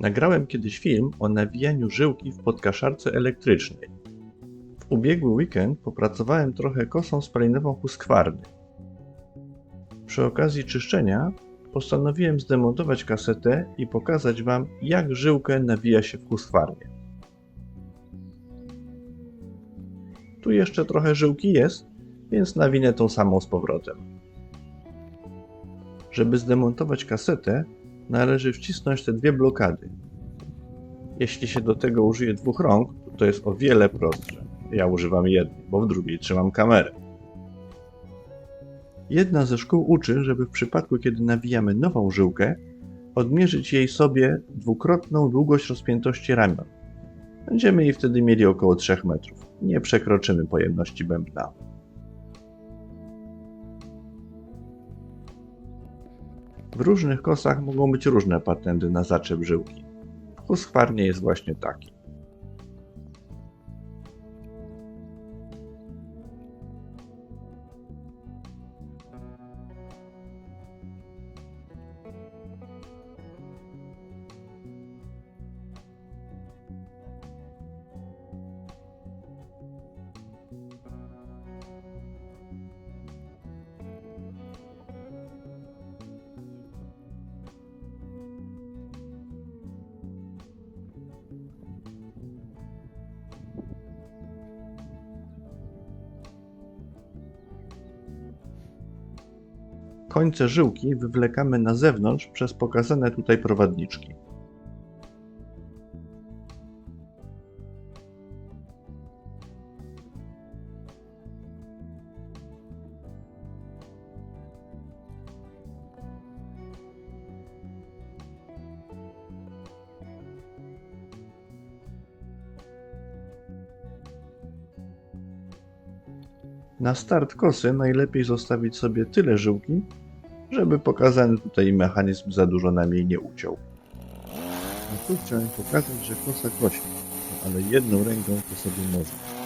Nagrałem kiedyś film o nawijaniu żyłki w podkaszarce elektrycznej. W ubiegły weekend popracowałem trochę kosą spalinową huskwarny. Przy okazji czyszczenia postanowiłem zdemontować kasetę i pokazać Wam, jak żyłkę nawija się w huskwarnie. Tu jeszcze trochę żyłki jest, więc nawinę tą samą z powrotem. Żeby zdemontować kasetę, należy wcisnąć te dwie blokady. Jeśli się do tego użyje dwóch rąk, to, jest o wiele prostsze. Ja używam jednej, bo w drugiej trzymam kamerę. Jedna ze szkół uczy, żeby w przypadku, kiedy nawijamy nową żyłkę, odmierzyć jej sobie dwukrotną długość rozpiętości ramion. Będziemy jej wtedy mieli około 3 metrów. Nie przekroczymy pojemności bębna. W różnych kosach mogą być różne patenty na zaczep żyłki. Huskwarnie jest właśnie taki. Końce żyłki wywlekamy na zewnątrz przez pokazane tutaj prowadniczki. Na start kosy najlepiej zostawić sobie tyle żyłki, żeby pokazany tutaj mechanizm za dużo nam jej nie uciął. No tu chciałem pokazać, że kosa kosi, ale jedną ręką to sobie można.